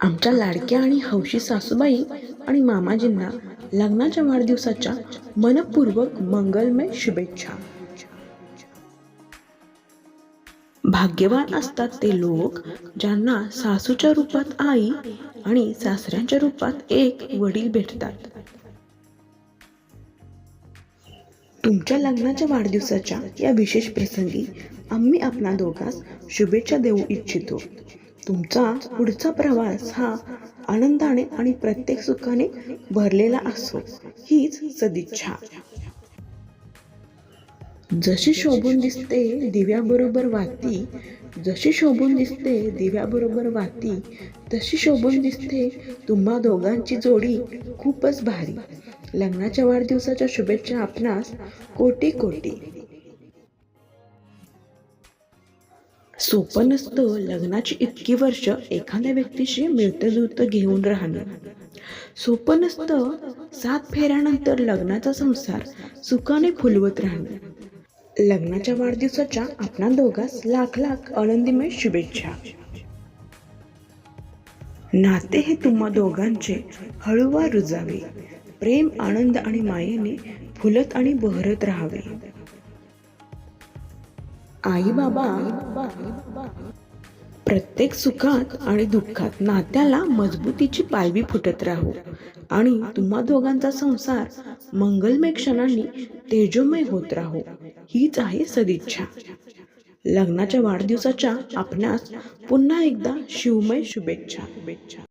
आमच्या लाडक्या आणि हौशी सासूबाई आणि मामाजींना लग्नाच्या वाढदिवसाच्या मनपूर्वक मंगलमय शुभेच्छा. भाग्यवान असतात ते लोक ज्यांना सासूच्या रूपात आई आणि सासऱ्यांच्या रूपात एक वडील भेटतात. तुमच्या लग्नाच्या वाढदिवसाच्या या विशेष प्रसंगी आम्ही आपणा दोघांस शुभेच्छा देऊ इच्छितो. तुमचा पुढचा प्रवास हा आनंदाने आणि प्रत्येक सुखाने भरलेला असो हीच सदिच्छा. जशी शोभून दिसते दिव्याबरोबर वाती जशी शोभून दिसते दिव्याबरोबर वाती तशी शोभून दिसते तुम्हा दोघांची जोडी खूपच भारी. लग्नाच्या वाढदिवसाच्या शुभेच्छा आपणास कोटी कोटी. सोपं नसतं. लग्नाची इतकी वर्ष एखाद्या व्यक्तीशी मिळतं जुळतं घेऊन राहणं. सोपं नसतं सात फेऱ्यानंतर लग्नाचा संसार सुखाने फुलवत राहणं. लग्नाच्या वाढदिवसाच्या आपणा दोघांस लाख लाख आनंदीमय शुभेच्छा. नाते हे तुम्हा दोघांचे हळूवार रुजावे. प्रेम आनंद आणि मायेने फुलत आणि बहरत राहावे. आई बाबा प्रत्येक सुखात आणि दुःखात नात्याला मजबूतीची पालवी फुटत राहू. आणि तुम्हा दोघांचा संसार मंगलमय क्षणांनी तेजोमय होत राहू. हीच आहे सदिच्छा. लग्नाच्या वाढदिवसाच्या आपणास पुन्हा एकदा शिवमय शुभेच्छा शुभेच्छा.